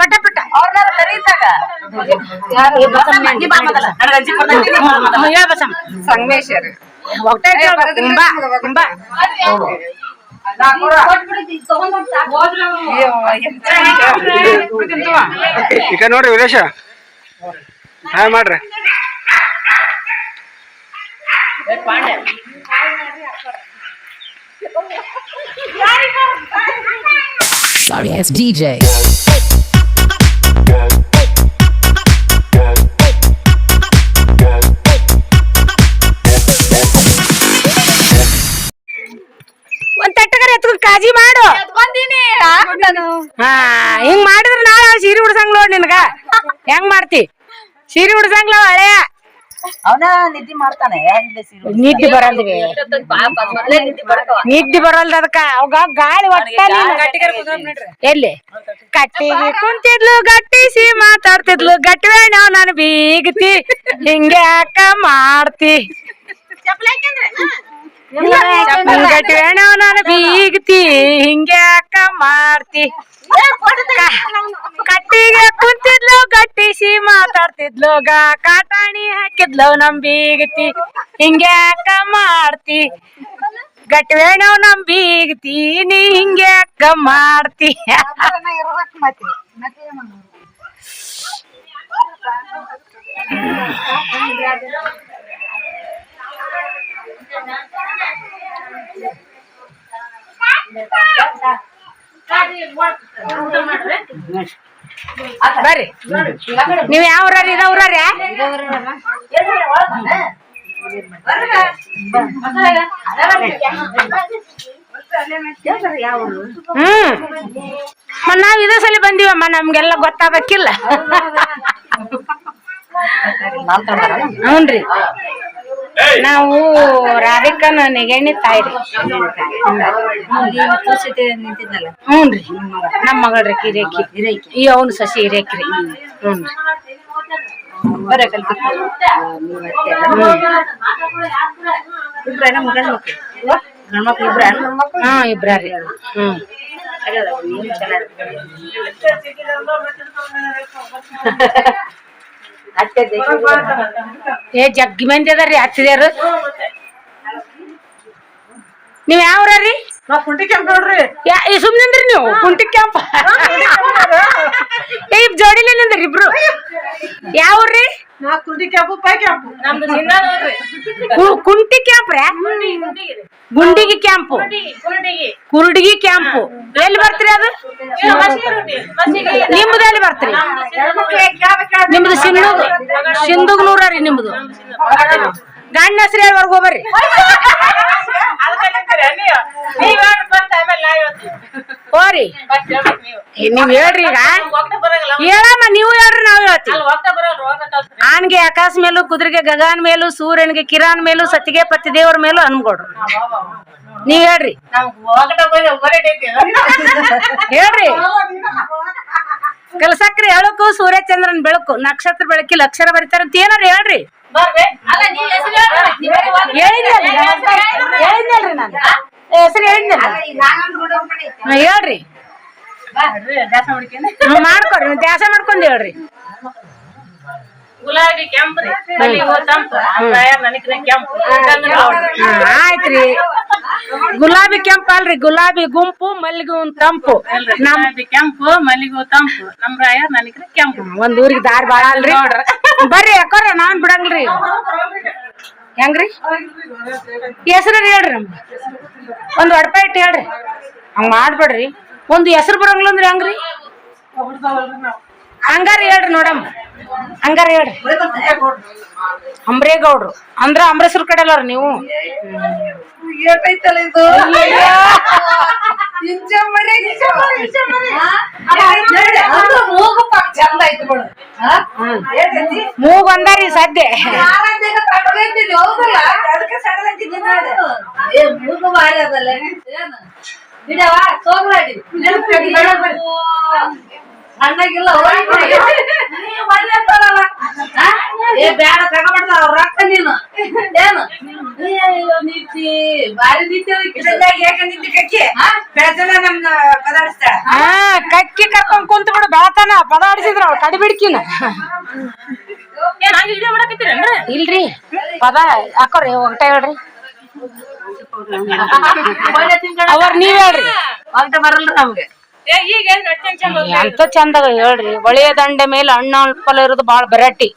ಪಟ ಪಟ. ಅವ್ರನ್ನಾರು ಕರೀತಾಗ ಏ, ಬಸಮ್ಮ, ನೀ ಬಾ ಮೊದಲ. ಹ್ಮ್, ಹೇಳ ಬಸಮ್ಮ. ಸಂಗಮೇಶ್ವರ್. ಒಟ್ಟ ಹೇಳ್ಬೇಕು. ಹ್ಮ್, ಬಾ ಹ್ಮ್, ಬಾ ಈಗ ನೋಡ್ರಿ ವಿರೇಶ. ಹಾಯ್ ಮಾಡ್ರಿ. ಪಾಂಡೆ. Sorry ass DJ. ಒಂದ್ ತಟ್ಟಗರ ಎತ್ಕೊಂಡ್ ಕಾಜಿ ಮಾಡು. ಬಂದೀನಿ ಹಾ ಹಿಂಗ್ ಮಾಡಿದ್ರ ನಾಳೆ ಸೀರೆ ಉಡ್ಸಂಗ್ ನೋಡ್ ನಿನ್ಗ. ಹೆಂಗ್ ಮಾಡ್ತಿ? ಸೀರೆ ಉಡ್ಸಂಗ್ಲ ಹಳೆಯ ಅವನ ನಿದ್ದೆ ಮಾಡ್ತಾನೆ ಹೆಂಗ್ ಸೀರೆ ನಿದ್ದೆ ಬರಲ್ದಿವಿ ನಿದ್ದೆ ಬರಲ್ದ ಅದಕ್ಕ ಅವಾಗ ಗಾಳಿ ಒಟ್ಟ ಎಲ್ಲಿ ಕಟ್ಟಿಗೆ ಕುಂತಿದ್ಲು ಗಟ್ಟಿಸಿ ಮಾತಾಡ್ತಿದ್ಲು ಗಟ್ಟಿವೇಣ ನಾನು ಬೀಗತಿ ಹಿಂಗೆ ಯಾಕ ಮಾಡ್ತಿ ನಾನು ಬೀಗತಿ ಹಿಂಗೆ ಅಕ್ಕ ಮಾಡ್ತಿ. ಕಟ್ಟಿಗೆ ಕುಂತಿದ್ಲು ಗಟ್ಟಿಸಿ ಮಾತಾಡ್ತಿದ್ಲು ಗಾ ಕಾಟಾಣಿ ಹಾಕಿದ್ಲು ನಮ್ ಬೀಗತಿ. ಹಿಂಗೆ ಅಕ್ಕ ಮಾಡ್ತಿ. ಗಟ್ಟಿವೇಣವ್ ನಮ್ ಬೀಗತಿ ನೀ ಹಿಂಗೆ ಅಕ್ಕ ಮಾಡ್ತಿ. ಬರ್ರಿ. ನೀವ್ ಯಾವ ಊರಾರಿ ಇದ ಊರಾರ್ಯಾ ಹ್ಮ್. ಮತ್ ನಾವ್ ಇದೇ ಸಲ ಬಂದಿವಮ್ಮ ನಮ್ಗೆಲ್ಲ ಗೊತ್ತಾಗಬೇಕಿಲ್ಲ. ಹ್ಞೂನ್ರಿ. ನಾವು ರಾಧಿಕನ ನೆಗೆಣ್ಣಿ ತಾಯಿ ಹ್ಞೂ ಹ್ಞೂನ್ರಿ ನಮ್ಮ ಮಗಳ್ರಿ ರೇಖಿ ಈ ಅವನು ಸಸಿ ರೇಖ್ರಿ ಹ್ಞೂನ್ರಿ ಬರ ಗಂಡ ಮಕ್ಳು ಗಂಡ್ಮಕ್ಳು ಇಬ್ರ ರೀ. ಹ್ಮ್. ಏ ಜಗ್ಗಿ ಮಂದಿ ಅದಾರ್ರಿ ಹತ್ತಿದ್ಯಾರು ನೀವ್ ಯಾವ ಊರಾರ್ರಿ ಕುಂಟಿ ಕ್ಯಾಂಪ್ ನೋಡ್ರಿ. ಸುಮ್ನಿಂದ್ರಿ ನೀವು? ಕುಂಟಿ ಕ್ಯಾಂಪ್? ಏ ಜೋಡಿಲಿ ನಿಂದ್ರಿ ಇಬ್ರು? ಯಾವ ಊರ್ರಿ? ನಾ ಕುಂಟಿ ಕೆಂಪು ಪೈ ಕೆಂಪು ಕು- ಕುಂಟಿ ಕ್ಯಾಂಪ್ ರೇ ಗುಂಡಿಗಿ ಕ್ಯಾಂಪು. ಕುರುಡಿಗಿ ಕ್ಯಾಂಪು. ಎಲ್ಲಿ ಬರ್ತೀರಿ ಅದು? ನಿಮ್ದು ಎಲ್ಲಿ ಬರ್ತೀರಿ? ನಿಮ್ದು ಸಿಂಧುಗ್ ಸಿಂಧುಗ್ನೂರ ರೀ ನಿಮ್ದು. ಗಂಡ ಹೆಸರು ಹೇಳ್ವರ್ಗು ಹೋಗ್ರಿ ಹೋರಿ. ನೀವ್ ಹೇಳ್ರಿ ಈಗ. ಹೇಳಮ್ಮ, ನೀವು ಹೇಳ್ರಿ, ನಾವ್ ಹೇಳ್ತೀವಿ. ಆನ್ಗೆ ಆಕಾಶ ಮೇಲೂ ಕುದುರೆಗೆ ಗಗನ್ ಮೇಲೂ ಸೂರ್ಯನಿಗೆ ಕಿರಾನ್ ಮೇಲೂ ಸತ್ತಿಗೆ ಪತ್ತಿ ದೇವರ ಮೇಲೂ ಅನ್ಕೊಡ್ರು ನೀವ್ ಹೇಳ್ರಿ. ಹೇಳ್ರಿ. ಕಲಸಕ್ರಿ ಹೇಳಕು ಸೂರ್ಯಚಂದ್ರನ್ ಬೆಳಕು, ನಕ್ಷತ್ರ ಬೆಳಕಿಲ್ಲ ಅಕ್ಷರ ಬರೀತಾರಂತ ಏನಾರ ಹೇಳ್ರಿ. ಹೇಳಿದ್ನಲ್ರಿ ಹೇಳಿದ್ನಲ್ರಿ ನಾನು. ಹೆಸರು ಹೇಳಿದ್ನಲ್ಲ. ಹಾ, ಹೇಳ್ರಿ. ನೀವು ದ್ಯಾಸ ಮಾಡ್ಕೊಂಡ್. ಹೇಳ್ರಿ. ಗುಲಾಬಿ ಕೆಂಪ್ರಿ. ಆಯ್ತ್ರಿ. ಗುಲಾಬಿ ಕೆಂಪ್ ಅಲ್ರಿ. ಗುಲಾಬಿ ಗುಂಪು ಮಲ್ಲಿಗೆ ಒಂದ್ ತಂಪು. ನಮ್ ಕೆಂಪು ಮಲ್ಲಿಗೆ ತಂಪು. ನಮ್ ರಾಯ ನನಗ್ರೆ ಕೆಂಪು. ಒಂದ್ ಊರಿಗೆ ದಾರಿ ಬಾಳ ಅಲ್ರಿ. ಬರ್ರಿ ಯಾಕೋರ ನಾನ್ ಬಿಡಂಗ್ರಿ ಹೆಂಗ್ರಿ? ಹೆಸರು ಹೇಳ್ರಿ ನಮ್ಗೆ. ಒಂದ್ ಒಡಪಾಯಿ ಇಟ್ಟು ಹೇಳ್ರಿ. ಹಂಗ ಮಾಡ್ಬೇಡ್ರಿ. ಒಂದು ಹೆಸರು ಬರಂಗಿಲ್ಲ ಅಂದ್ರೆ ಹೆಂಗ್ರಿ? ಹಂಗಾರ ಹೇಳ್ರಿ ನೋಡಮ್ಮ. ಹಂಗಾರ ಹೇಳ್ರಿ. ಅಂಬ್ರೇಗೌಡ್ರು. ಅಂದ್ರ ಅಮೃತಸರ್ ಕಡೆ ಅಲ್ಲಾರ ನೀವು? ಏಟೈತಲ್ಲ ಇದು? ಮೂಗು ಬಂದಾರಿ ಸದ್ಯ. ಬಿಡವಾ ಸೋಗ್ಲಾಡಿ. ಅಣ್ಣಗಿಲ್ಲ. ಏ ಬ್ಯಾಡ ಅವ್ರ ರೊಕ್ಕ ನೀನು. ಏನು? ನಿಂತಿ ಬಾರಿ ನಿಂತಿ ಯಾಕೆ ನಿಂತಿ ಕಕ್ಕಿ? ಬೆಳತನ ನಮ್ನ ಪದಾರ್ಥ. ಹಾ ಕಕ್ಕಿ ಕರ್ಕೊಂಡ್ ಕುಂತ ಬಿಡು ಬೆಳತನ ಪದ ಆಡಿಸಿದ್ರ ಅವ್ಳು ಕಡಿಬಿಡ್ಕಿನ ಏನ್ ಹಂಗ ವಿಡಿಯೋ ಮಾಡಕತ್ತೀರೇನ್ರಿ ಇಲ್ರಿ ಪದ ಹಾಕೋರಿ ಒಗಟ ಹೇಳ್ರಿ. ಅವ್ರ ನೀವ್ ಹೇಳ್ರಿ. ಅಂತ ಬರಲ್ರಿ ನಮ್ಗೆ. ಚಂದ ಎಂತ ಚಂದಾಗ ಹೇಳ್ರಿ. ಒಳೆಯ ದಂಡೆ ಮೇಲೆ ಹಣ್ಣು ಹಂಪಲ ಇರೋದು ಬಾಳ ಬರಟ್ಟಿ.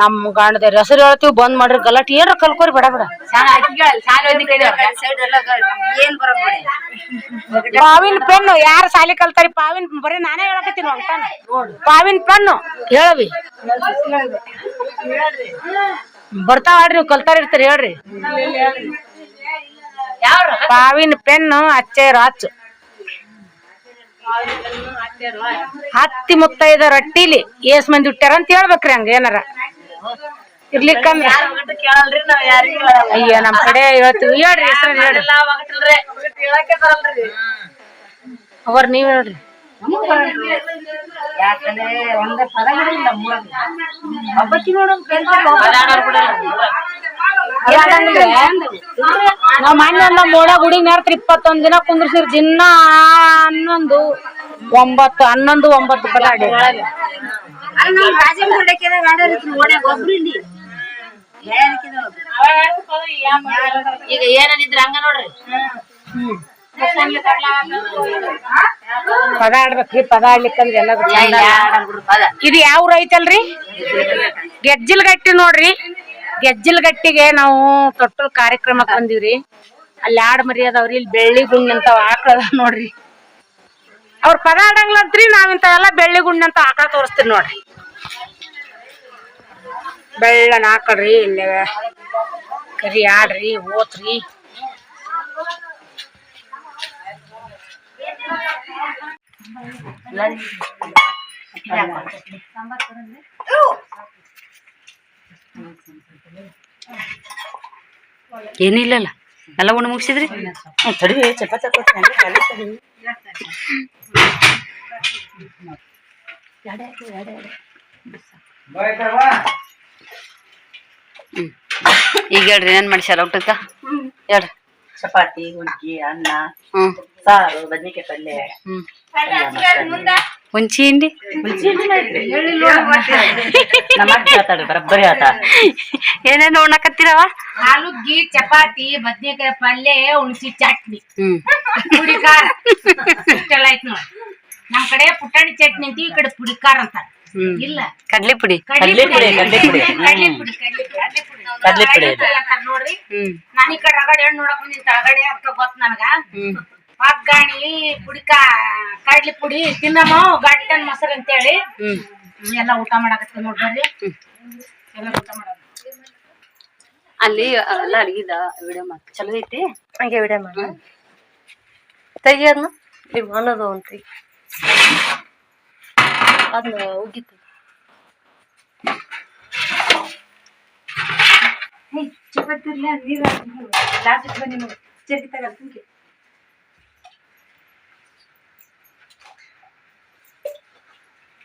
ನಮ್ ಗಾಣದ ಹೆಸರು ಹೇಳ್ತೀವಿ ಬಂದ್ ಮಾಡ್ರಿ ಗಲಾಟಿ. ಏನ್ರ ಕಲ್ಕೋರಿ ಬೇಡ ಬೇಡ. ಪಾವಿನ ಪೆನ್ನು ಯಾರ ಸಾಲಿ ಕಲ್ತಾರಿ? ಪಾವಿನ ಬರೀ ನಾನೇ ಹೇಳಕತ್ತೀನಿ ಪಾವಿನ ಪೆನ್ನು ಹೇಳವಿ. ಬರ್ತಾವಾಡ್ರಿ ನೀವು ಕಲ್ತಾರ ಇರ್ತೀರಿ ಹೇಳ್ರಿ. ಪಾವಿನ ಪೆನ್ನು ಅಚ್ಚೆ ರಾಚು. ಹತ್ತಿ ಮುತ್ತೈದ ರೊಟ್ಟಿಲಿ ಏಸ್ ಮಂದಿ ಹುಟ್ಟ್ಯಾರ ಅಂತ ಹೇಳ್ಬೇಕ್ರಿ ಹಂಗ ಏನಾರ. ಇರ್ಲಿಕ್ಕಂದ್ರ. ಕೇಳಲ್ರಿ ನಾವ್ ಯಾರಿಗೂ ಅಯ್ಯ ನಮ್ ಕಡೆ ಹೇಳ್ತೀವಿ. ಹೇಳ್ರಿ ಹೆಸರು ಹೇಳ್ರಿ. ಅವ್ರ ನೀವ್ ಹೇಳ್ರಿ. ಯಾಕಂದ್ರೆ ಒಂದ ಪದ ಹಬ್ಬಕ್ಕಿ ನೋಡೋಣ ನಾವ್ ಮೊನ್ನೆ ಮೋಡ ಗುಡಿ ನೇರ್ತ್ರಿ ಇಪ್ಪತ್ತೊಂದ್ ದಿನ ಕುಂದ್ರಸಿರ್ ದಿನ ಹನ್ನೊಂದು ಒಂಬತ್ತು ಹನ್ನೊಂದು ಒಂಬತ್ತು ಬಲಾಡಿ ಈಗ ಏನಂದಿದ್ರ ಹಂಗ ನೋಡ್ರಿ. ಪದ ಆಡ್ಬೇಕ್ರಿ ಪದ ಆಡ್ಲಿಕ್ಕಂದ್ರೆ ಎಲ್ಲ ಇದು ಯಾವ ಐತಲ್ರಿ ಐತಲ್ರಿ? ಗೆಜ್ಜಿಲ್ಗಟ್ಟಿ ನೋಡ್ರಿ. ಗೆಜ್ಜಿಲ್ಗಟ್ಟಿಗೆ ನಾವು ತೊಟ್ಟಲ್ ಕಾರ್ಯಕ್ರಮಕ್ಕೆ ಬಂದಿವ್ರಿ. ಅಲ್ಲಿ ಆಡ್ ಮರಿ ಅದಾವ್ರಿ ಇಲ್ಲಿ ಬೆಳ್ಳಿ ಗುಂಡ್ ಅಂತ ಆಕಳ ನೋಡ್ರಿ. ಅವ್ರ ಪದ ಆಡಂಗ್ಲಂತ್ರಿ ನಾವ್ ಇಂಥವೆಲ್ಲ ಬೆಳ್ಳಿ ಗುಂಡ್ ಅಂತ ಆಕಳ ತೋರಿಸ್ತೀವಿ ನೋಡ್ರಿ. ಬೆಳ್ಳನ ಆಕಳ್ರಿ, ಇಲ್ಲಿ ಕರಿ ಆಡ್ರಿ, ಓತ್ರಿ. ಏನಿಲ್ಲಲ್ಲ ಎಲ್ಲ ಉಣ್ಣು ಮುಗಿಸಿದ್ರಿ? ತಡಿ ಚಪಾತಿ ಈಗ ಹೇಳ್ರಿ ಏನ್ ಮಾಡ್ಸ್ಯಾರ ಊಟಕ್ಕ? ಹೇಳ್ರಿ. ಚಪಾತಿ ಹುಡ್ಗಿ ಅನ್ನ. ಹ್ಮ್ ಸಾರು ಬದ್ನಿಕಾಯಿ ಪಲ್ಯ. ಹ್ಮ್. ಹುಂಚಿ ಹಿಂಡಿ ನಮ್ಮ ಅಕ್ಕ ಹೇಳ್ತಾಳೆ ಬರಬ್ಬರಿ ಆತ ಏನೇನು ಉಣ್ಣಕತ್ತೀರವ ಆಲೂಗಿ ಚಪಾತಿ ಬದ್ನೆಕಾಯಿ ಪಲ್ಯ ಉಣಸಿ ಚಟ್ನಿ. ಪುಡಿ ಖಾರ ಇಷ್ಟೆಲ್ಲ ಐತ್ ನೋಡಿ. ನಮ್ ಕಡೆ ಪುಟಾಣಿ ಚಟ್ನಿ ಅಂತ ಈ ಕಡೆ ಪುಡಿ ಖಾರ ಅಂತ ಇಲ್ಲ. ಕಡ್ಲೆ ಪುಡಿ ಕಡ್ಲಿ ಪುಡಿ, ಕಡ್ಲಿ ಪುಡಿ. ಕಡ್ಲಿ ಪುಡಿ ಕಡ್ಲಿ ಪುಡಿ ನೋಡ್ರಿ. ನಾನು ಈ ಕಡೆ ರಗಡೆ ಹಣ್ಣು ನೋಡಕ್ ಬಂದಿನಿ ರಗಡೆ ಅದಕ್ಕೆ ಗೊತ್ತ ನನಗ. ಹ್ಮ್ ಪುಡಿಕ ಪುಡಿ ಕಾ ಕಡ್ಲಿ ಪುಡಿ ತಿನ್ನಮ್ಮ ಗಟ್ಟನ್ ಮೊಸರು ಅಂತೇಳಿ. ಹೇಳಿ ಎಲ್ಲ ಊಟ ಮಾಡಕತ್ತೀವಿ ನೋಡ್ರಿ ಎಲ್ಲ ಊಟ ಮಾಡೋದು. ಅಲ್ಲಿ ಎಲ್ಲ ಅಡಗಿದ ವಿಡಿಯೋ ಮಾಡಿ ಚಲೋ ಐತಿ? ಹಂಗೆ ವಿಡಿಯೋ ಮಾಡಿ. ತೆಗಿಯೋದ್ನ ನೀವು ಅನ್ನೋದು ಅಂತ್ರಿ ಅದನ್ನ ಉಗಿತು ಚಪಾತಿ ನೀರು ಗ್ಲಾಸ್ ಬನ್ನಿ ನೋಡಿ. ಚರ್ಗಿ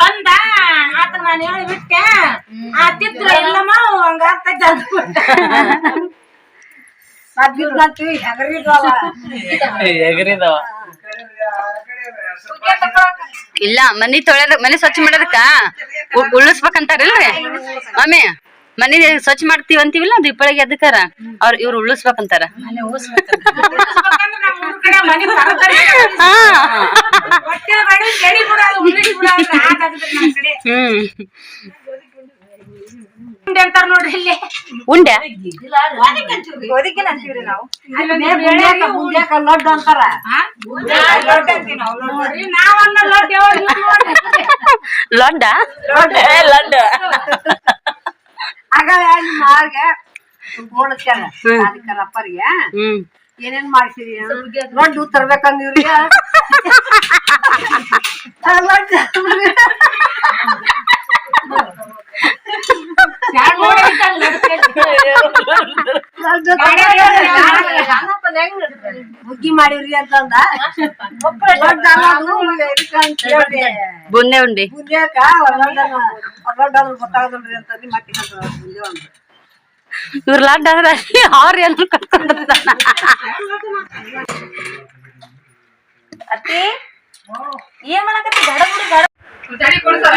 ಬಂದ ಆತ ನಾನು ಹೇಳಿ ಬಿಟ್ಟೆ. ಆ ತಿತ್ರ ಇಲ್ಲಮ್ಮ ಹಂಗ ಆಗ್ತೈತೆ ಅದ್ಬಿದ್ದಂತೀವಿ ಹೆಗರಿದ್ವಲ್ಲ. ಎಗರಿದವ ಇಲ್ಲ ಮನಿ ತೊಳೆದ ಮನಿ ಸ್ವಚ್ಛ ಮಾಡೋದಕ್ಕ ಉ- ಉಳ್ಳಿಸ್ಬೇಕಂತಾರಿಲ್ರಿ ಮಮ್ಮಿ ಮನಿ ಸ್ವಚ್ಛ ಮಾಡ್ತೀವಿ ಅಂತೀವಿಲ್ಲ ದೀಪಾವಳಿಗೆ ಅದಕ್ಕಾರ ಅವ್ರ ಇವ್ರು ಉಳಿಸ್ಬೇಕಂತಾರ. ಲಂಡ ಉಂಡೆ ಲಡ್ಡು. ಆಗ ನಿಮ್ಮ ಆರ್ಗೆ ಹೋಣಕ್ಯಾರ ಅಪ್ಪರಿಗೆ ಹ್ಮ್. ಏನೇನ್ ಮಾಡ್ಸಿರಿ ಲಡ್ಡು ತರ್ಬೇಕಂದಿವ್ರಿ ಆ ಲಡ್ಡು ಯಾರ್ ನೋಡಿ ಐತಲ್ಲ ಲಡ್ಡು ಲಡ್ಡು ಹುಗ್ಗಿ ಮಾಡಿವ್ರಿ ಅಂತಂದ ಲಡ್ಡು ಅನ್ನೋದು ಇದಕ್ಕ ಅಂತ ಹೇಳ್ದೆ. ಬುಂದೆ ಉಂಡಿ. ಬುಂದ್ಯಾಕ ಲಡ್ಡನ್ನ ಲಡ್ಡು ಅಂದ್ರೆ ಗೊತ್ತಾಗದಲ್ರಿ ಅಂತಂದು ಮತ್ತೆ ಬುಂದೆ ಒಂದು ಇವ್ರ ಲಡ್ಡ ಅಂದ್ರೆ ಅವ್ರ ಎಲ್ಲ ಕಟ್ಕೊಂಡು ಅತ್ತಿ ಏನ್ ಮಾಡಕತ್ತಿ? ಗಡ ಗುಡಿ ಗಡ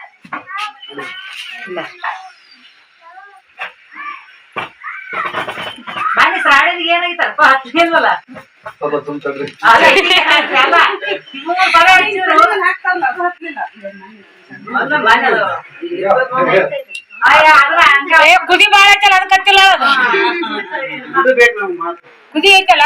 ಬನ್ನಿ ಸಾಡಿದ್ ಏನಾಗಿತ್ತಪ್ಪ ಹತ್ತಿಲ್ವಲ್ಲ ಕುದಿ ಬಾಳ ಐತಲ್ಲ ಅದಕ್ಕತ್ತಿಲ್ಲ ಕುದಿ ಐತಲ್ಲ?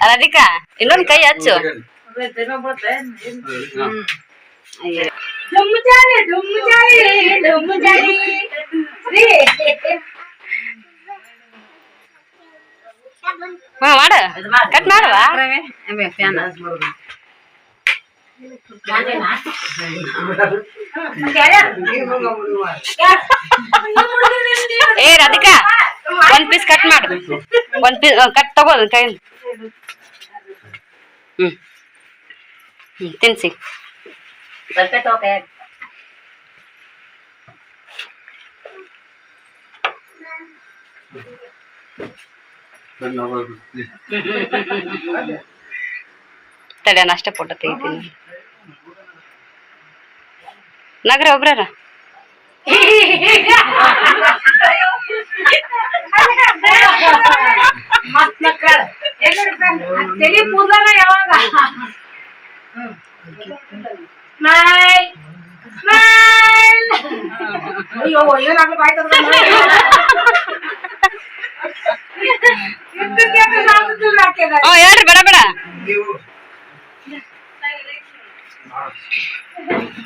ರಾಧಿಕಾ ಇನ್ನೊಂದ್ ಕೈ ಹಚ್ಚು. ಹಾ, ಮಾಡ. ಕಟ್ ಮಾಡುವ? ಏ, ರಾಧಿಕಾ, ಒಂದ್ ಪೀಸ್ ಕಟ್ ಮಾಡು. ಒಂದ್ ಪೀಸ್ ಕಟ್ ತಗೋದು ಕೈ ತಿನ್ಸಿ ತಡೆ ಅಷ್ಟೇ ಫೋಟೋ ತೆಗಿತೀನಿ ನಗರ ಒಬ್ರಾರ ತಲಿ ಕೂದಲ ಯಾವಾಗ ಸ್ಮೈಲ್ ಸ್ಮೈಲ್ ಅಯ್ಯೋ ಏನಾಗ್ಲೂ ಬಾಯ್ ಹ್ಞೂ ಹೇಳ್ರಿ ಬೇಡ ಬೇಡ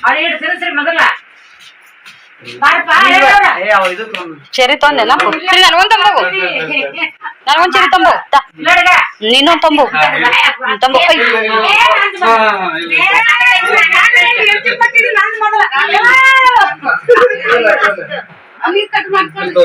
ಅವ್ರಿಗೆ ತಿರ್ಸ್ರಿ ಮೊದಲ ಬಾರಪ್ಪ ಹೇಳವ್ರ. ಚೆರಿ ತೊಂದೆಲ್ಲ ಸರಿ ನನಗೊಂದ್ ತಂಬು. ನನಗೊಂದ್ ಚೆರಿ ತಂಬು. ನೀನು ತಂಬು. ತಂಬು ತಂಬು ಕಟ್ ತಂಬು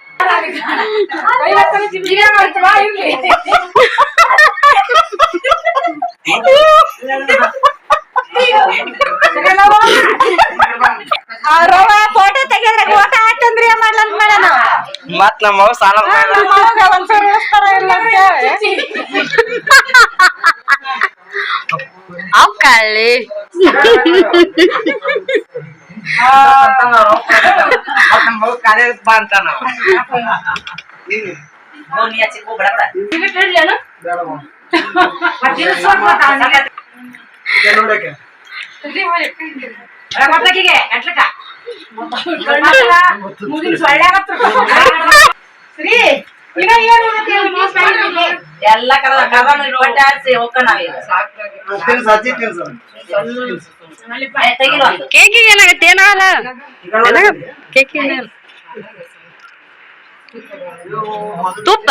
ತೆಗ್ದಿ ಫೋಟೋ ತೆಗೆದ್ರೆ ಓಟ ಹಾಕಂದ್ರಿ ಮಾಡ್ಲಂತ ಮಾಡೋಣ ಮತ್ ನಮ್ಮ ಸಾಲ ಒಂದ್ಸರಿ ಉಳಿಸ್ತಾರ ಇಲ್ಲ ಅವ್ ಕಳ್ಳಿ ನಮ್ಮ ಮಗು ಬಾ ಮುಗಿನ ಸೊಳ್ಳೆ ಎಲ್ಲ ಬಟ್ಟೆ ಆಡ್ಸಿ ಹೋಗ್ಕ ನಾವೀಗ. ಕೇಕಿಗೆ ಏನಾಗತ್ತೆ? ಏನಾಗ ಕೇಕ್ ಏನಾಗಲ್ಲ ತುಪ್ಪ?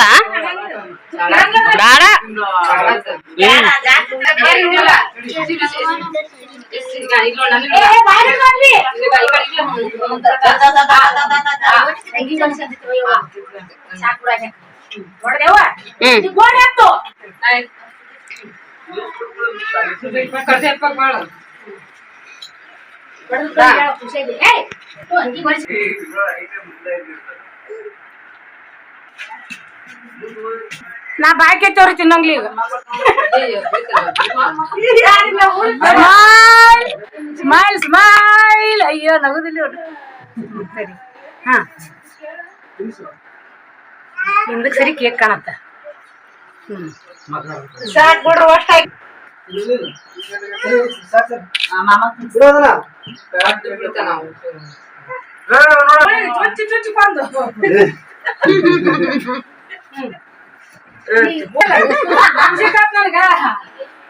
ಬೇಡ ಏ, ಬಾಯ್ಲ್ ಮಾಡ್ಲಿ. ನೋಡ್ದೇವ? ಹ್ಮ್ ಈ ಗೋಡೆ ಹತ್ತು. ಏಯ್, ನಾ ಬಾಯ್ಕೆ ತೋರಿ ತಿನ್ನಂಗ್ಲಿ ಈಗ ಸ್ಮೈಲ್ ಸ್ಮೈಲ್ ಅಯ್ಯೋ ನಗುದಿಲ್ಲ ಇವ್ರು. ಸರಿ ಹಾ ಹಿಂದಕ್ ಸರಿ ಕೇಕ್ ಕಾಣತ್ತ ಸಾಕ್ ಬಿಡ್ರಿ ಅಷ್ಟ್ ಆಯ್ತು. ಚುಚ್ಚಿ ಚುಚ್ಚಿ ಬಂದು ಅನ್ಸಿಕಾತ್ ನನಗ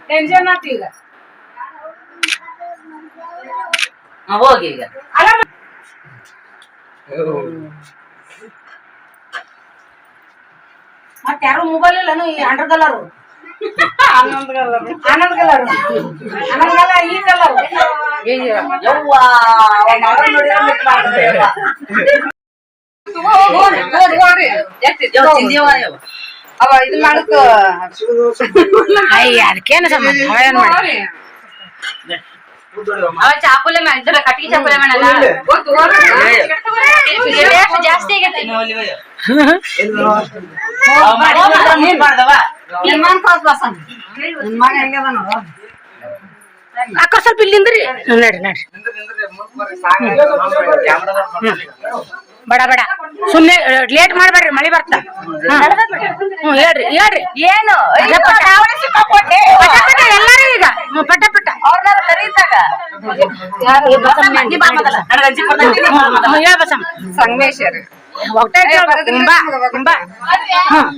ಟೆನ್ಷನ್ ಆತ್ ಈಗ ಹೋಗಿ ಈಗ ಮತ್ತೆ ಯಾರು ಮೊಬೈಲ್ ಇಲ್ಲ ಈ under colour Anand colour Anand colour ಈ ಕಲರ್ ಅವ್ನ್. ಯವ್ವ, ತಿಂದಿಯವ್ವ ಯವ್ವ. ಅಯ್ಯ ಅದಕ್ಕೇನು ಸಂಬಂಧ? ಅವ ಏನ್ ಮಾಡಿ ಅವ ಚಾಪುಲೆ ಮಾಡಿದ್ರ ಕಟ್ಟಿಗೆ ಚಾಪುಲೆ ಮಾಡಲ್ಲ. ಜಾಸ್ತಿ ಆಗೈತಿ. ಅಕ್ಕ ಸ್ವಲ್ಪ ಇಲ್ಲಿಂದ್ರಿ ನಡ್ರಿ ನಡ್ರಿ. ಬಡ ಬಡ. ಸುಮ್ನೆ ಲೇಟ್ ಮಾಡ್ಬೇಡ್ರಿ ಮಳಿ ಬರ್ತಾ. ಹ್ಮ್. ಹೇಳ್ರಿ ಹೇಳ್ರಿ. ಏನು? ಎಲ್ಲಾರು ಈಗ. ಪಟ್ಟ ಪಟ ಪಟ ಅವ್ರ್ನಾರು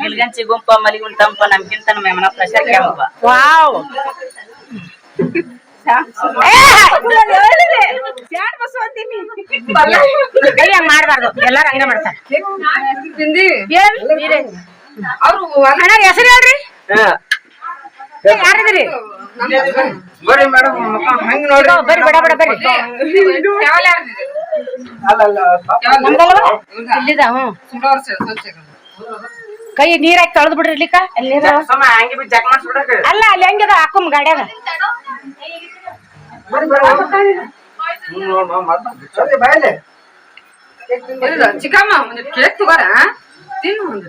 ಮಿಲ್ಗಂಚಿ ಗುಂಪ ಮಲಿಗುಂಟ ತಂಪ ನಮ್ಗಿಂತ ನಮ್ಮ ಯಮನ ಪ್ರಶಾಂತ್ ವಾವ್. ಮಾಡ್ಬಾರ್ದು. ಎಲ್ಲಾರು ಹಂಗೆ ಮಾಡ್ತಾರೆ. ಹೆಸರು ಹೇಳ್ರಿ. ಯಾರಿದ್ರಿ ಬರ್ರಿ ಮೇಡಮ್ ಹಂಗ ನೋಡಿ ಬರ್ರಿ ಬಡ ಬಡ ಬರ್ರಿ. ಇಲ್ಲಿದ ಕೈ ನೀರ್ ಹಾಕಿ ತೊಳೆದ್ ಬಿಡ್ರಿ. ಇರ್ಲಿಕ್ಕ ಅಲ್ಲಿ ಅಲ್ಲ ಅಲ್ಲಿ ಹೆಂಗದ ಹಾಕುಮ್ ಗಾಡ್ಯಾಗ. ಚಿಕ್ಕಮ್ಮ ಒಂದು ಕೇಕ್ ತಗೋರ? ತಿನ್ನು ಒಂದು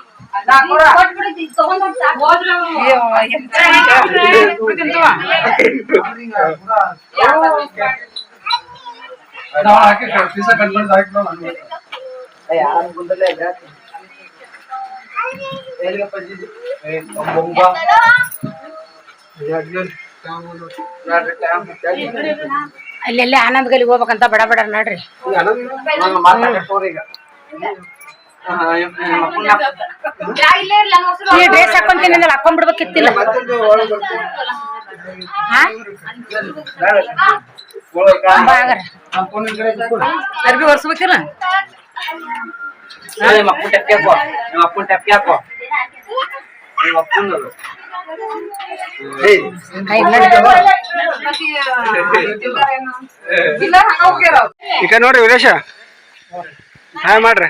ಐಸ್ ಕ್ರೀಮ್ ಕೇಕ್ ಕೊಡತ್ತಿ ಅಪ್ಪು ಬಿ ಅಪ್ಪು ಯಾರು ಅಪ್ಪು ನಂಗೆ ಬರ್ಸ ವರ್ಷ ಬಜ್ಜಿ ಅಪ್ಪು ಬರ್ಸ ಅಲ್ಲ ಹಾಳೆ ನೋಡಿ ಹುಡುಗ ತಿಂತಾವ ಅಲ್ಲಿ ಅಲ್ಲಿ ಆನಂದ್ ಗಲಿಗೆ ಹೋಗ್ಬೇಕಂತ ಬಡ ಬಡ ನಡ್ರಿ. ಈ ಡ್ರೆಸ್ ಹಾಕೊಂತೀನಿ ಅಂದ್ರೆ ಹಾಕೊಂಡ್ ಬಿಡ್ಬೇಕಿತ್ತಿಲ್ಲ. ಅರ್ಬಿ ಒರ್ಸ್ಬೇಕಿಲ್ಲ? ನಿಮ್ಮ ಅಪ್ಪನ ಟೆಪ್ಪಿ ಹಾಕೋ. ನಿಮ್ಮ ಅಪ್ಪನ ಟೆಪ್ಪಿ ಹಾಕೋ. ನಿಮ್ಮ ಅಪ್ಪನ ಈಗ ನೋಡ್ರಿ ವಿರೇಶ. ಹಾಯ್ ಮಾಡ್ರಿ.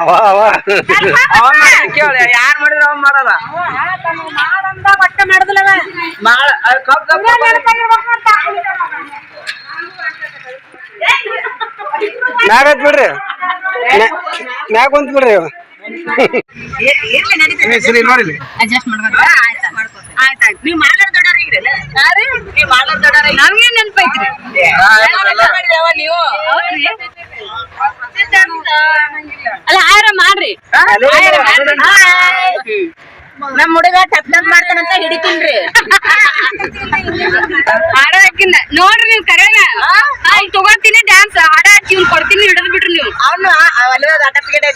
ಅವ ಅವ. ಕೇಳಿ ಯಾರ್ ಮಾಡಿದ್ರ ಅವನ್ ಮಾಡಲ್ಲ ಮಾಡಂದ ಒಟ್ಟ ಮಾಡುದಿಲ್ಲವ ಮಾಡ. ಅದ್ ಕಪ್ ಕಪ್ ಮ್ಯಾಗ ಹತ್ ಬಿಡ್ರಿ. ಮ್ಯಾ- ಮ್ಯಾಗ ಕುಂತ್ ಬಿಡ್ರಿ ಏ, ಶ್ರೀ ನೋಡಿಲಿ ಅಡ್ಜಸ್ಟ್ ಮಾಡ್ಬೇಕು ಆಯ್ತಾಯ್ತು ನೀವ್ ಮಾಡ್ಲಾರ ದೊಡ್ಡವ್ರ ನೀವ್ ಮಾಡ್ಲಾರ ದೊಡ್ಡವ್ರ ನಮ್ಗೆ ನೆನ್ಪೈತ್ರಿ? ನೀವು? ಹೌದ್ರಿ. ಅಲ್ಲ ಆಯ್ರ ಮಾಡ್ರಿ. ನಮ್ ಹುಡುಗ ಟಪ್ ಟಪ್ ಮಾಡ್ತಾನಂತ ಹಿಡಿತೀನ್ರಿ ಹಾಡೋದಕ್ಕಿಂತ ನೋಡ್ರಿ ನೀವು ಕರೆನ. ಅಲ್ಲಿ ತಗೋತೀನಿ ಡ್ಯಾನ್ಸ್ ಹಾಡ ಹಚ್ಚಿ ಕೊಡ್ತೀನಿ ಹಿಡಿದ್ ಬಿಡ್ರಿ ನೀವು. ಅವನು ಅಲ್ಲೇ ಆಟ ಪಿಗೇಟ್